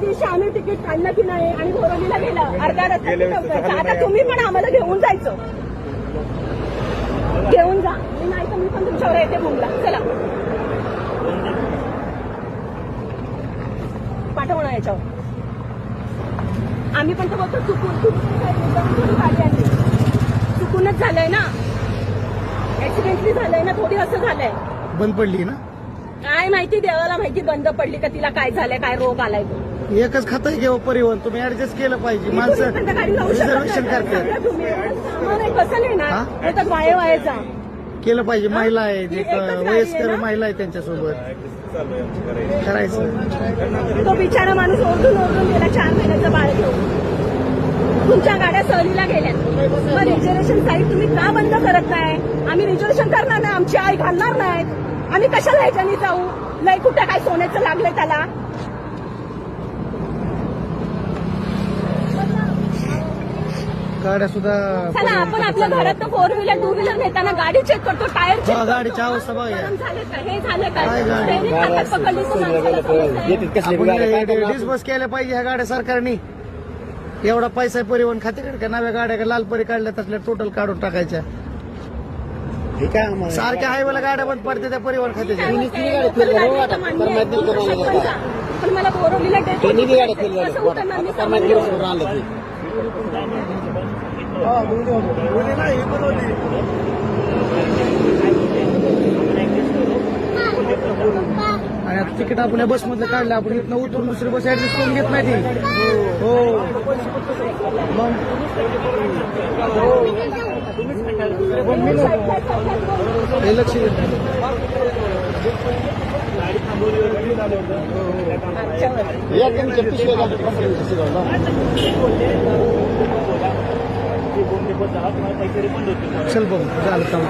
दिवशी आम्ही तिकीट काढलं की नाही आणि बोरवलीला गेलं अर्धा रस्ता आता तुम्ही पण आम्हाला घेऊन जायचं. घेऊन जा. मी नाही तर मी पण तुमच्यावर येते मुंबला चला. पाठवणं याच्यावर. आम्ही पण तर बोलतो चुकून चुकून चुकूनच झालंय ना. ऍक्सिडेंटली झालंय ना थोडी असं झालंय. बंद पडली ना? काय माहिती देवाला माहिती बंद पडली का तिला काय झालंय काय रोग आलाय तो. एकच खातं आहे किंवा परिवहन. तुम्ही ऍडजस्ट केलं पाहिजे. माणसं रिझर्वेशन. करतात. केलं पाहिजे. महिला आहे जे वयस्कर? महिला आहे त्यांच्यासोबत. करायचं. तो बिचारा माणूस ओरडून ओरडून गेला चार महिन्याचं बाळ घेऊन. तुमच्या गाड्या सहलीला गेल्या मग रिझर्वेशन साईट तुम्ही का बंद करत नाही? आम्ही रिझर्वेशन करणार नाही. आमची आई घालणार नाहीत. आम्ही कशाला ह्याच्यानी जाऊ? लय कुठे काय सोन्याचं लागलंय त्याला? गाड्या सुद्धा चला आपण आपल्या घरात फोर व्हीलर टू व्हीलर नेताना गाडी चेक करतो टायर चेक हा, करतो. गाडीची अवस्था हे झालं काय डिस्बस केल्या पाहिजे ह्या गाड्या सरकारने. एवढा पैसा आहे परिवहन खात्याकडे का? नव्या गाड्या का? लालपरी काढल्या तसल्या टोटल काढून टाकायच्या. सारख्या हायवेला गाड्या बंद पडते त्या परिवहन खात्याच्या. पण मला बोरवलीला कसं उतरणार आणि आता तिकीट आपण या बसमधलं काढलं आपण इथनं उतरून दुसरी बस ऍडजस्ट करून घेत नाही ती. हो. मग? हो. हे. लक्ष देत नाही. हो, हो. चल बघ झालं काम